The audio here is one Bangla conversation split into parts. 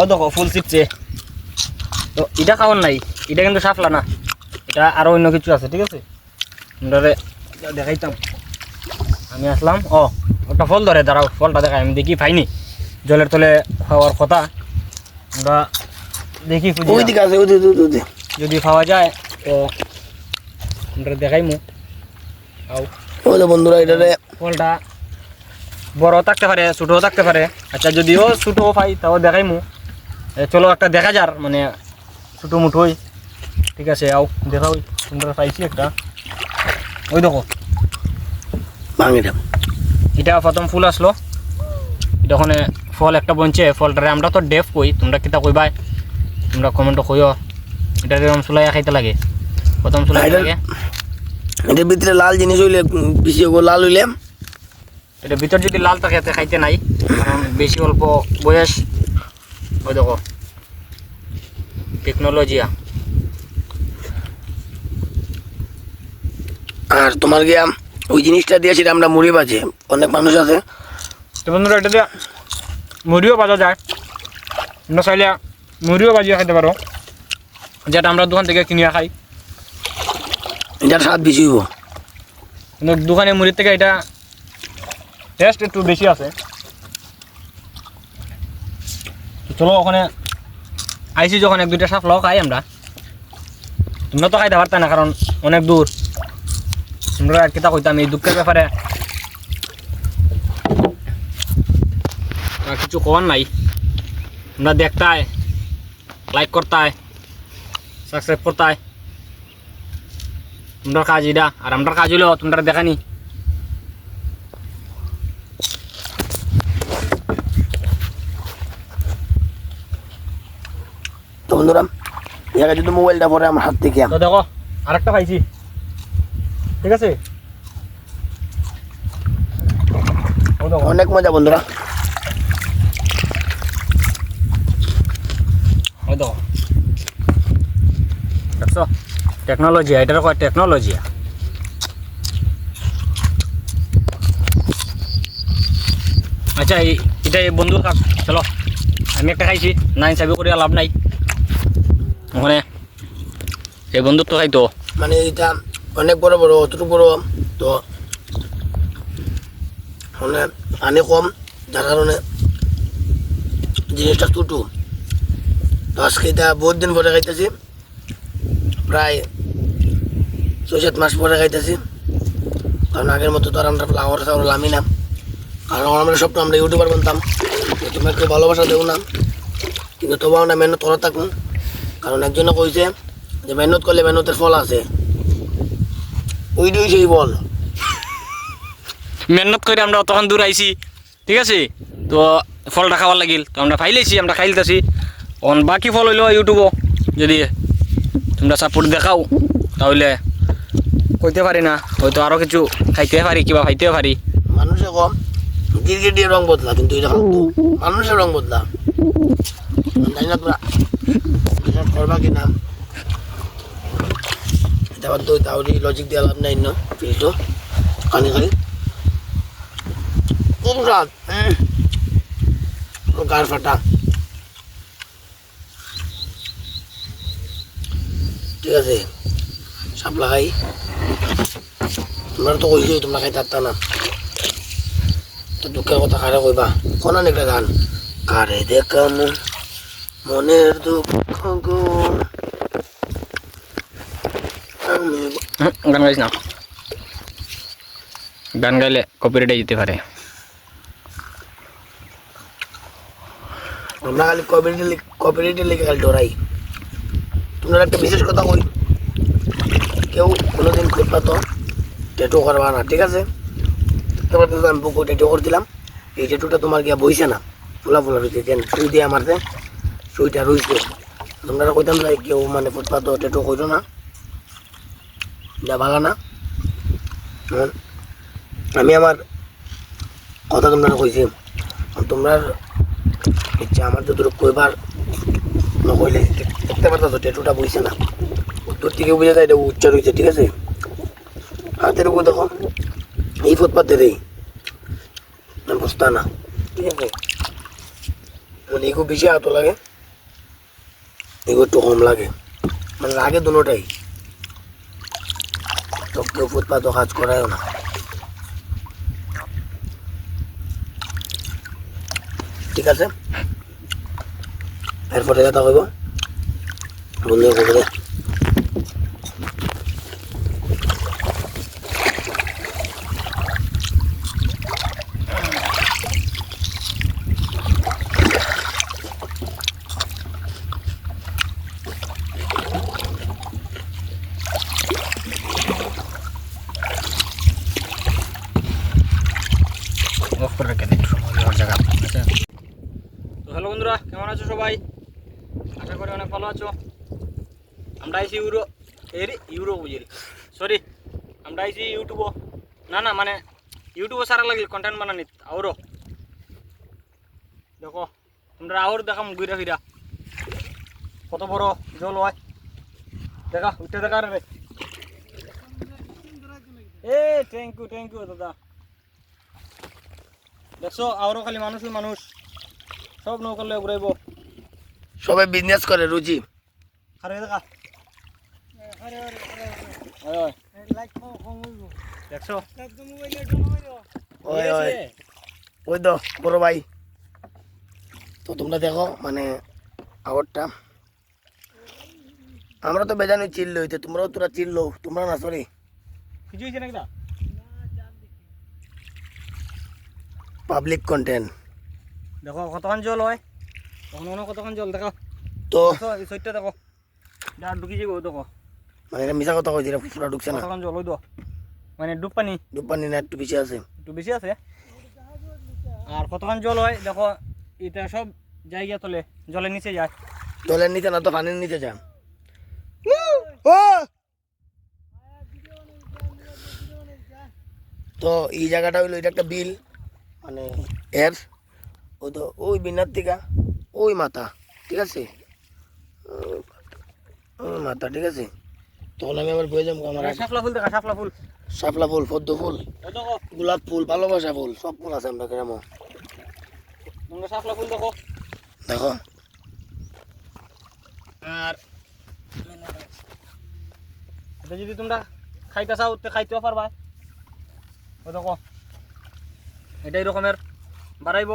ও দেখো ফুল ছিটছে। তো এটা খাওয়ার নাই। এটা কিন্তু সাফলা না। এটা আরও অন্য কিছু আছে ঠিক আছে? দেখাইতাম। আমি আসলাম। ও একটা ফল ধরে দাঁড়াও ফলটা দেখাই। আমি দেখি পাইনি। জলের তলে খাওয়ার কথা। আমরা দেখি যদি খাওয়া যায় তো আমরা দেখাইমু। আও বন্ধুরা এটারে ফলটা বড় থাকতে পারে ছোটও থাকতে পারে। আচ্ছা যদিও ছোটও পাই তাও দেখাইমু এ, চলো একটা দেখা যার মানে ছোটো মুঠোই ঠিক আছে আও দেখাও তোমরা পাইছি একটা। ওই দেখো। এটা প্রথম ফুল আসলো। এটা ওখানে ফল একটা বনছে ফলটারে আমরা তো ডেফ কই। তোমরা কিতা কইবাই? তোমরা কমেন্টও কইও। এটা এরকম চুলাইয়া খাইতে লাগে? প্রথম চুলাই লাগে? এটার ভিতরে লাল জিনিস হইলে বেশি লাল হইলে এটা ভিতর যদি লাল থাকে এতে খাইতে নাই কারণ বেশি অল্প বয়স। ওই দেখো টেকনোলজিয়া আর তোমার গিয়া ওই জিনিসটা দিয়ে সেটা আমরা মুড়ি বাজে অনেক মানুষ আছে। তো বন্ধুরা এটা দিয়ে মুড়িও বাজা যায়। আমরা চাইলে মুড়িও বাজিয়ে খাইতে পারো। যেটা আমরা দোকান থেকে কিনিয়া খাই। এটার স্বাদ বেশি হইব। দোকানে মুড়ির থেকে এটা টেস্ট একটু বেশি আছে। চলো ওখানে আইসি যখন এক, দুইটা সাফলাও খাই আমরা। তোমরা তো খাইতে পারতে না, কারণ অনেক দূর। তোমরা কিতা কইতাম, এই দুঃখের ব্যাপারে আর কিছু করার নাই। তোমরা দেখতায় লাইক করতায় সাবস্ক্রাইব করতায় তোমরা কাজ এটা আর আমরা কাজ হইল তোমরা দেখানি বন্ধুরা যদি মোবাইলটা পরে আমার হাত থেকে তো দেখো আরেকটা পাইছি। ঠিক আছে? অনেক মজা বন্ধুরা। দেখছ? টেকনোলজি এটার কয় টেকনোলজি আচ্ছা এটা বন্ধু চলো। আমি একটা খাইছি না হিসাবে করে লাভ নাই। ওখানে এই বন্ধুত্ব খাইতো মানে এটা অনেক বড় বড়, অতটুকু বড়। তো মানে পানি কম, যার কারণে জিনিসটা ছোটো। তো আজকে এটা বহুত দিন পরে খাইতেছি। প্রায় ছয় সাত মাস পরে খাইতেছি। কারণ আগের মতো তো আর আমরা ফ্লাওয়ার টাওয়ার লামি না। কারণ আমরা সব আমরা ইউটিউবার বলতাম তোমার কেউ ভালোবাসা দেও না। কিন্তু তবু আমরা মেহনত করা থাকুন। কারণ একজনে কইছে যে মেহনত করলে মেহনতের ফল আছে। ওইটাই সেই বল মেহনত করে আমরা অতক্ষণ দূর আইছি ঠিক আছে? তো ফলটা খাওয়ার লাগিল। তো আমরা খাইলেছি আমরা খাইলতেছি। অন বাকি ফল হইল ইউটিউবও। যদি তোমরা সাপোর্ট দেখাও তাহলে কইতে পারি না। হয়তো আরও কিছু খাইতে পারি কিবা খাইতে পারি। মানুষে কম গিরগিটির রং বদলা কিন্তু এটা মানুষের রং বদলা। জানি না করবা এটা তো তাহলে লজিক দিয়ে লাভ নাই না ফিলটো কানি খালি স্বাদ উম। পুরো গার ফাটা। ঠিক আছে। সাপ লাগাই। তোমরা তো কইছি তোমরা খাই থাকতা না দুঃখের কথা কারে কইবা। কোন একটা গান। কারে দেখাম মনের দুঃখ। গো গান গাইছ না? গান গাইলে কপিরাইটে যেতে পারে। আমরা খালি কপিরাইটের কপিরাইটের লিখে খালি ডরাই। তোমরা একটা বিশেষ কথা কই। কেউ কোনোদিন ট্যাটু করবা না ঠিক আছে? তারপর কিন্তু আমি বুকু ট্যাটু করছিলাম। এই ট্যাটুটা তোমার গিয়া বইছে না। ফুলা ফুলা রয়েছে যেন সুই দিয়ে মারতে সুইটা রয়েছে তোমরা কইতাম না কেউ মানে ফুটপাতো ট্যাটু করো না। যা ভালো না। আমি আমার কথা তোমরা কইছি। তোমরা ইচ্ছা আমার যতটুকু কইবার নকইলে দেখতে পারতো ট্যাটুটা বইছে না। দূর থেকে বুঝে যায় এটা উচ্চার হয়েছে ঠিক আছে? হাতের উপর দেখো, এই ফুটপাতের এই বস্তা না। ঠিক আছে? মানে এগো বেশি আহত লাগে। এগো একটু কম লাগে। মানে লাগে দুটাই তো কেউ ফুটপাত কাজ করায়ও না। ঠিক আছে? এরপরে কথা কইব বন্ধু কইব অফ করে রেখে দিই একটু সময় দেওয়ার জায়গা আচ্ছা তো হ্যালো বন্ধুরা কেমন আছো সবাই? আশা করি অনেক ভালো আছো। আমরা আইছি ইউরো, এরি ইউরো বুঝি সরি আমরা আইছি ইউটিউবও। না না মানে ইউটিউবও সারা লাগিল কন্টেন্ট বানানি আউরো দেখো, তোমরা আউর দেখাম ঘুরা ফিরা। কত বড় জল হয়। দেখা উঠে দেখা রে। এ থ্যাংক ইউ থ্যাংক ইউ দাদা। দেখছ আরও খালি মানুষই মানুষ। সব নৌকালে ঘুরাইব। সবাই বিজনেস করে রুচি হারে দেখা ওই তো বড় ভাই। তো তোমরা দেখো মানে আগরটা। আমরা তো বেজানি চিল্লো হইতে তোমরাও তোরা চিল্লো তোমরা না সরি কিছু হয়েছে নাকি দা পাবলিক কন্টেন্ট দেখো কতক্ষণ জল হয়? কখনো কখনো কতক্ষণ জল দেখো। তো? সাইডটা দেখো। ডার ঢুকি যাব দেখো। মানে এটা মিশা কথা কইছি এটা পুরা ঢুকছে না। কতক্ষণ জল তো মানে ডুব পানি? দুপানি না একটু বেশি আছে। একটু বেশি আছে? আর কতক্ষণ জল হয় দেখো এটা সব জায়গা তোলে জলের নিচে যায়। জলের নিচে না তো পানির নিচে যা তো এই জায়গাটা হইল এটা একটা বিল মানে এর। ওই তো ওই বিনার থেকে ওই মাথা ঠিক আছে? ওই মাথা, ঠিক আছে? তখন আমি আবার বয়ে যাব আমার শাপলা ফুল দেখা শাপলা ফুল। শাপলা ফুল পদ্ম ফুল গোলাপ ফুল ভালোবাসা ফুল সব ফুল আছে আমরা গ্রামও শাপলা ফুল দেখো। দেখো। আর যদি তোমরা খাইতে চাও তো খাইতেও পারবা। ও দেখো। এটা এরকমের বাড়াইব।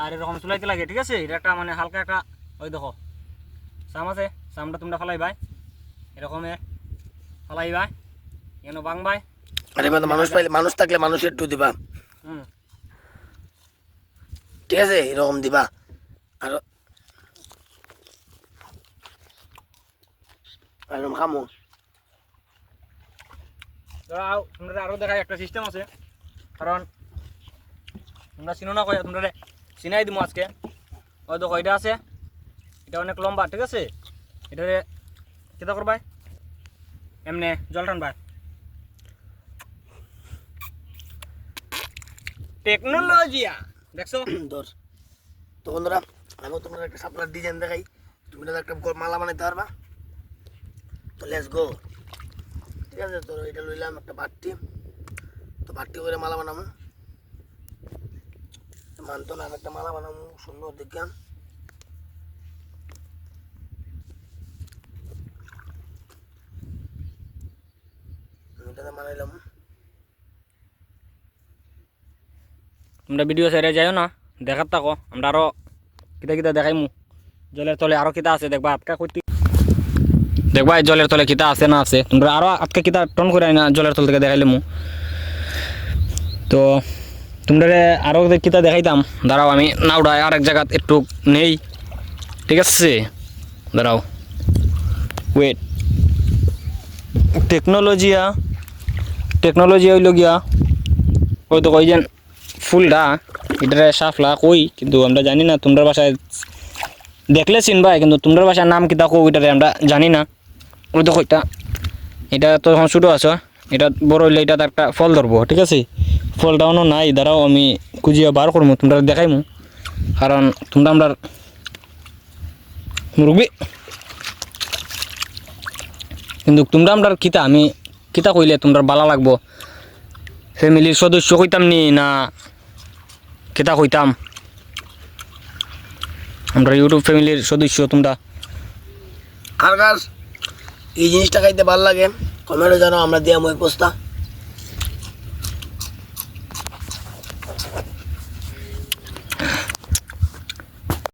আর এরকম চুলাইতে লাগে ঠিক আছে? এটা একটা মানে হালকা একটা ওই দেখো। চাম আছে? চামটা তোমরা ফালাইবাই। এরকমে ফালাইবাই কেন বাংবাই। আরে মানে মানুষ পাইলে মানুষ থাকলে মানুষের একটু দিবা। হুম। ঠিক আছে? এরকম দিবা। আর এরকম খামো। তোমরা আরও দেখাই একটা সিস্টেম আছে। কারণ তোমরা চিনো না কয় তোমরা চিনাই দিমু আজকে। ওই দেখো, এটা আছে। এটা অনেক লম্বা, ঠিক আছে? এটারে কেটা করবাই? এমনি জল টানবাই। টেকনোলজিয়া, দেখছ? ধর। তো বন্ধুরা আমি তোমার একটা সাপলার ডিজাইন দেখাই। তুমি এটা একটা মালা বানাইতে পারবা? তো লেটস গো ঠিক আছে, তো এটা লইলাম একটা বাট্টি তো বাট্টি করে মালা বানাবো। মানতো না, একটা মালা বানাবো, সুন্দর দেখে আমি এটাতে বানাইলাম তোমরা ভিডিও সাইডে যাইও না, দেখাত থাকো, আমরা আরও কিতা কিতা দেখাইমু। জলের তলে আরও কিতা আছে, দেখবা আটকা করতে দেখবা জলের তলে কিতা আছে না আছে, তোমরা আরও আটকা কিতা টন করে না জলের তল থেকে দেখাইলিমু। তো তোমরা আরও কিতা দেখাইতাম, দাঁড়াও আমি নাউডা আরেক জায়গাত একটু নেই। ঠিক আছে? দাঁড়াও। ওয়েট টেকনোলজিয়া টেকনোলজি হইল গিয়া ওই তো কই যেন ফুলটা এটারে সাফলা কই, কিন্তু আমরা জানি না তোমরা বাসায় দেখলে চিনবাই, কিন্তু তোমরা বাসার নাম কিতা কো ওইটারে আমরা জানি না। ওই দেখো এটা এটা তো এখন ছোটো আছো। এটা বড় হইলে এটা একটা ফল ধরবো, ঠিক আছে? ফলটা অন্য নাই, দাঁড়াও, আমি খুঁজিয়া বার করব তোমরা দেখাইমু। কারণ তোমরা আমরা মুরগি কিন্তু তোমরা আমরা কিতা? আমি কিতা কইলে তোমরা বালা লাগবো? ফ্যামিলির সদস্য কইতাম নি না কিতা কইতাম? আমরা ইউটিউব ফ্যামিলির সদস্য তোমরা। আর কার এই জিনিসটা খাইতে ভালো লাগে। কমেন্টে জানো আমরা দিয়ে মই পোস্তা